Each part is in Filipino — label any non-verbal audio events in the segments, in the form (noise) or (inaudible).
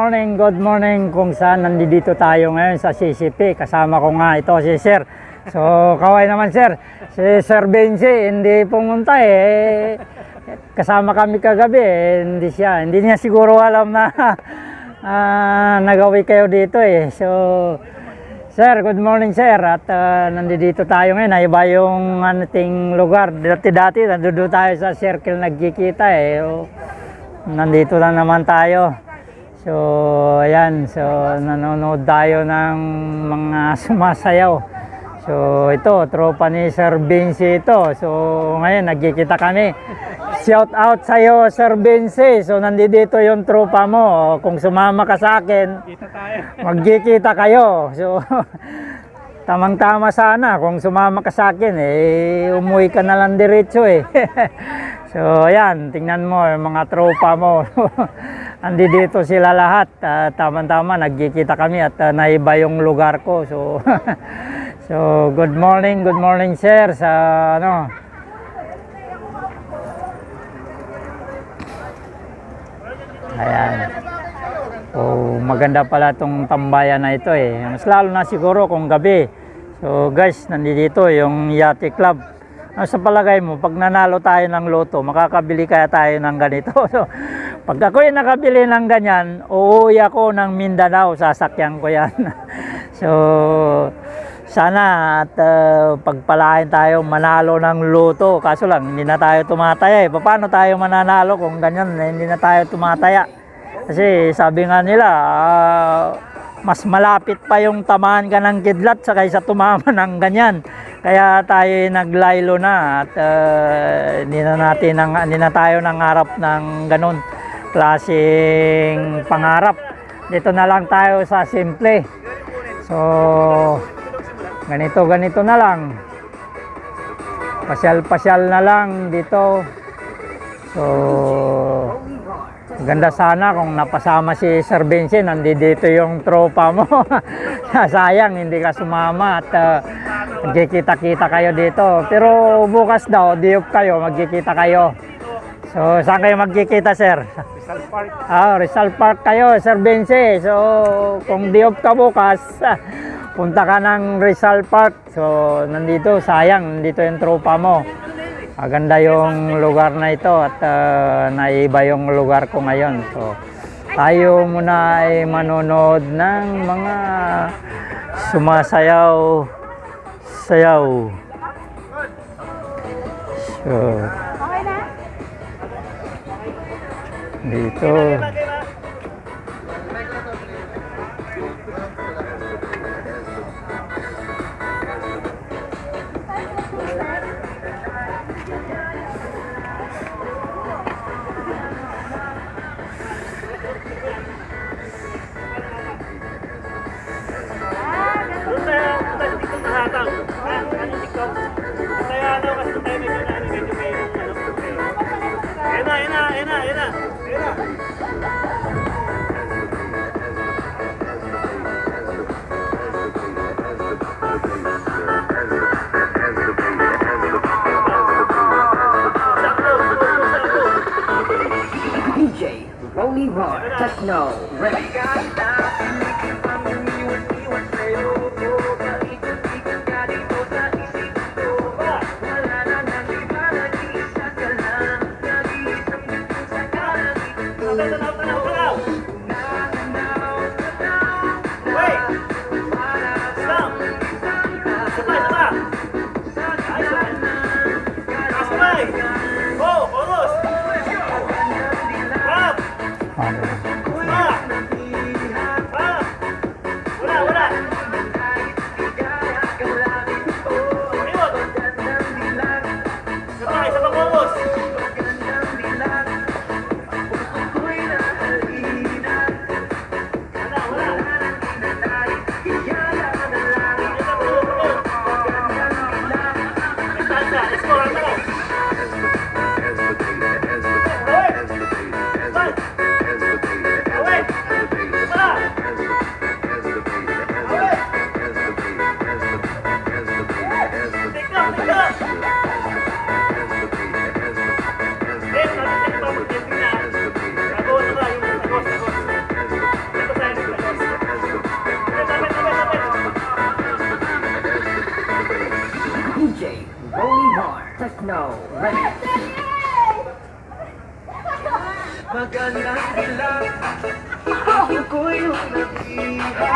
morning, good morning kung saan nandito tayo ngayon sa CCP. Kasama ko nga ito si Sir. So, kaway naman Sir. Si Sir Benji, hindi pumunta eh. Kasama kami kagabi eh. Hindi siya. Hindi niya siguro alam na (laughs) ah, nagawi kayo dito eh. So, Sir, good morning sir. At ah, nandito tayo ngayon. Iba yung ating lugar. Dati-dati, nandito tayo sa circle nagkikita eh. O, nandito na naman tayo. So, ayan. So, nanonood tayo ng mga (laughs) sumasayaw. So, ito, tropa ni Sir Vinci ito. So, ngayon, nagkikita kami. Shout out sa'yo, Sir Vinci. So, nandito yung tropa mo. Kung sumama ka sa akin, Kita tayo. (laughs) magkikita kayo. So, (laughs) tamang-tama sana kung sumama ka sa akin, eh, umuwi ka na lang diretso eh. So, ayan, tingnan mo, yung mga tropa mo. (laughs) Andi dito sila lahat. Ah, tamang-tama, nagkikita kami at ah, naiba yung lugar ko. So, (laughs) so, good morning, good morning sir sa ano, Ayan. Oh, maganda pala tong tambayan na ito eh. Mas lalo na siguro kung gabi. So guys, nandito yung Yate Club. Ano sa palagay mo, pag nanalo tayo ng loto, makakabili kaya tayo ng ganito. (laughs) So, pag ako yung nakabili ng ganyan, uuwi ako ng Mindanao, sasakyan ko yan. (laughs) so, sana at uh, pagpalain tayo manalo ng loto. Kaso lang, hindi na tayo tumataya eh. Paano tayo mananalo kung ganyan, hindi na tayo tumataya? Kasi sabi nga nila, ah, mas malapit pa yung tamaan ka ng kidlat sa kaysa tumama (laughs) ng ganyan. Kaya tayo ay naglaylo na at ah, hindi na natin nang, hindi na tayo nangarap ng ganun klaseng pangarap. Dito na lang tayo sa simple. So, ganito ganito na lang. Pasyal-pasyal na lang dito. So, Ganda sana kung napasama si Sir Vincent, nandito yung tropa mo. (laughs) Sayang, hindi ka sumama at uh, magkikita-kita kayo dito. Pero bukas daw, diop kayo, magkikita kayo. So, saan kayo magkikita, sir? Rizal Park. Ah, Rizal Park kayo, Sir Vincent. So, kung diop ka bukas, (laughs) punta ka ng Rizal Park. So, nandito, sayang, nandito yung tropa mo. Maganda yung lugar na ito at ah, naiba yung lugar ko ngayon. So, tayo muna ay manonood ng mga sumasayaw sayaw. So, dito. more. Techno, ready. Maganda sila. Ako ko'y nag-iha.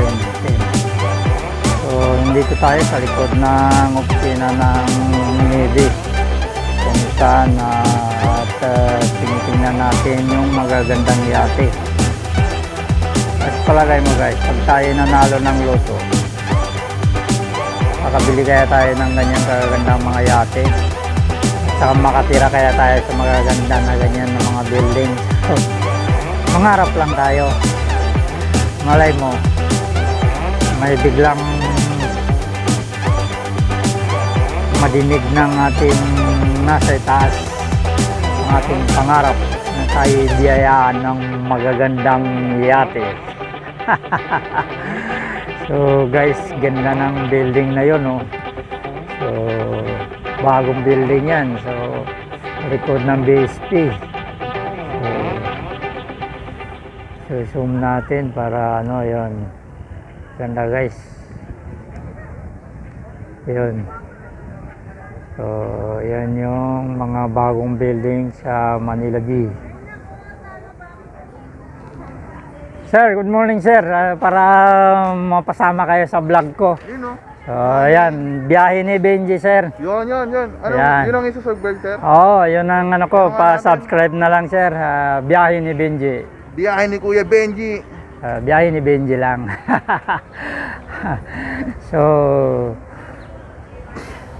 Marine Team. So, nandito tayo sa likod ng opisina ng Navy kung saan ah, at uh, tinitingnan natin yung magagandang yate. At palagay mo guys, pag tayo nanalo ng loto, makabili kaya tayo ng ganyan kagagandang mga yate. At saka makatira kaya tayo sa magaganda na ganyan na mga building. (laughs) So, mangarap lang tayo. Malay mo, may biglang madinig ng ating nasa itaas ang ating pangarap na tayo biyayaan ng magagandang yate. (laughs) so guys, ganda ng building na yun. Oh. So, bagong building yan. So, likod ng BSP. So, so, zoom natin para ano yon Ganda guys. Yun. So, yan yung mga bagong building sa Manila Bay. Sir, good morning sir. Ah, para mapasama kayo sa vlog ko. Yun o. So, ayan, biyahe ni Benji sir. Yun, yun, yun. Ano, Yan. yun ang isusubscribe, sir? Oo, oh, yun ang ano ko, pa-subscribe na lang sir. Ah, biyahe ni Benji. Biyahe ni Kuya Benji. Ah, biyahe ni Benji lang. (laughs) so,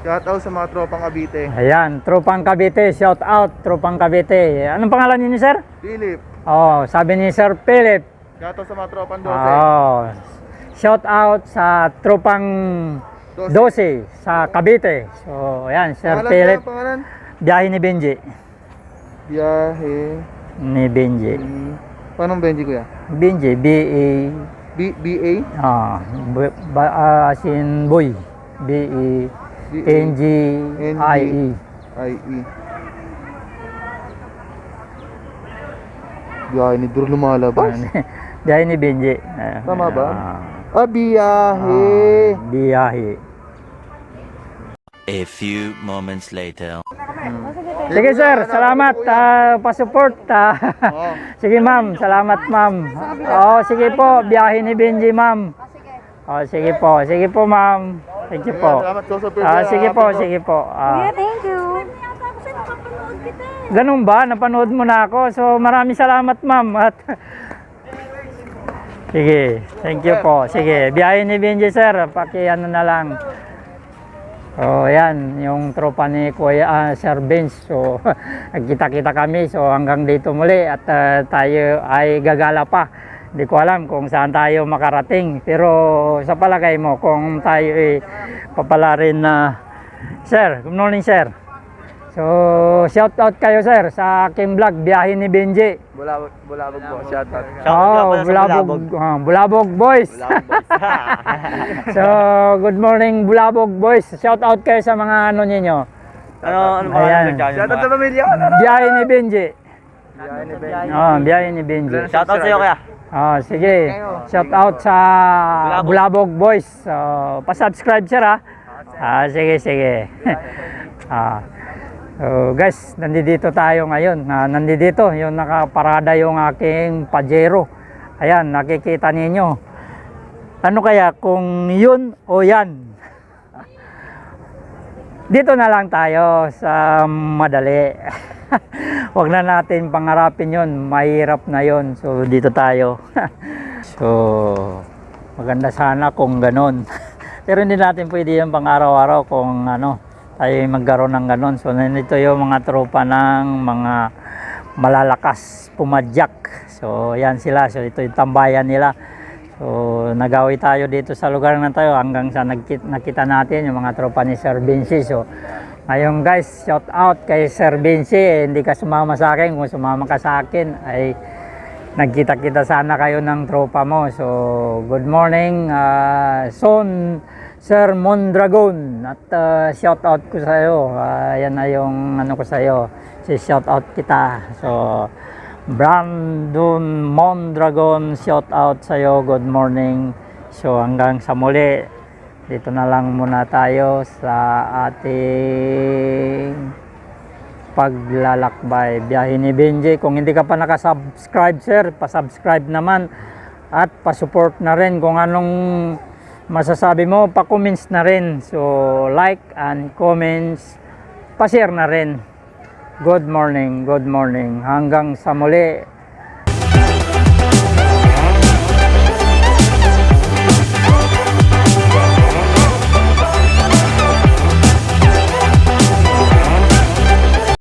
Shout out sa mga tropang Cavite. ayan, Tropang Cavite, shout out, Tropang Cavite. Anong pangalan niyo, sir? Philip. Oh, sabi ni Sir Philip. Shout out sa mga tropang 12. Oh, shout out sa Tropang 12 sa Cavite. So, ayan, Sir Pangalan Philip. Pangalan? Biyahe ni Benji. Biyahe. Ni Benji. ni- Paano Benji kuya? Benji, B-A, B B-A? ah, b- ba, ah, as in boy. B-E, N-G-I-E. I-E. Biyahe ni Dur lumalabas. (laughs) Biyahe ni Benji. Ah, Tama ba? ah, Ah, biyahe. ah, biyahe. A few moments later. Sige sir, salamat. ah, pa-support. ah. Oh. (laughs) sige ma'am, salamat ma'am. Oh, sige po, biyahe ni Benji ma'am. Oh, sige po, sige po ma'am. Thank you po. Ah, sige po, sige po. Ah, Thank you. Ganun ba? Napanood mo na ako. So, maraming salamat ma'am. (laughs) At Sige, thank you po. Sige, biyahe ni Benji sir. Paki ano na lang. So, yan, yung tropa ni Kuya ah, Sir Benz. So, (laughs) nagkita-kita kami. So, hanggang dito muli at ah, tayo ay gagala pa. Hindi ko alam kung saan tayo makarating. Pero sa palagay mo, kung tayo ay papala rin na Sir, good morning sir. So, shout out kayo sir sa aking vlog, biyahe ni Benji. Bulabog, bulabog po. Shout out. Oh, Bulabog, ah, Bulabog boys. (laughs) so, good morning Bulabog boys. Shout out kayo sa mga ano ninyo. Ano, ano ba Ayan. Shout out sa pamilya ko. Biyahe ni Benji. Biyahe ni Benji. Oh, biyahe ni Benji. Shout out sa'yo kaya. Oh, sige. Shout out sa Bulabog boys. So, pa-subscribe sir ha. Ah, sige, sige. ah. So, guys, nandito tayo ngayon. Ah, nandito, yung nakaparada yung aking Pajero. Ayan, nakikita ninyo. Ano kaya kung yun o yan? (laughs) Dito na lang tayo sa madali. (laughs) Huwag na natin pangarapin yon, mahirap na yon. So dito tayo. (laughs) so maganda sana kung ganon. Pero hindi natin pwede yung pang araw-araw kung ano, yung magkaroon ng ganon. So nandito yung mga tropa ng mga malalakas pumadyak. So yan sila. So ito yung tambayan nila. So, nagawi tayo dito sa lugar na tayo hanggang sa nakita natin yung mga tropa ni Sir Vinci. So, ngayon guys, shout out kay Sir Vinci. Eh, hindi ka sumama sa akin. Kung sumama ka sa akin, ay nagkita-kita sana kayo ng tropa mo. So, good morning, uh, Son Sir Mondragon. At uh, shout out ko sa iyo. Uh, yan na yung ano ko sa iyo. Si shout out kita. So, Brandon Mondragon, shout out sa iyo. Good morning. So hanggang sa muli, dito na lang muna tayo sa ating paglalakbay. Biyahe ni Benji. Kung hindi ka pa nakasubscribe sir, pasubscribe naman at pasupport na rin kung anong masasabi mo, pa-comments na rin. So like and comments, pa-share na rin. Good morning, good morning. Hanggang sa muli.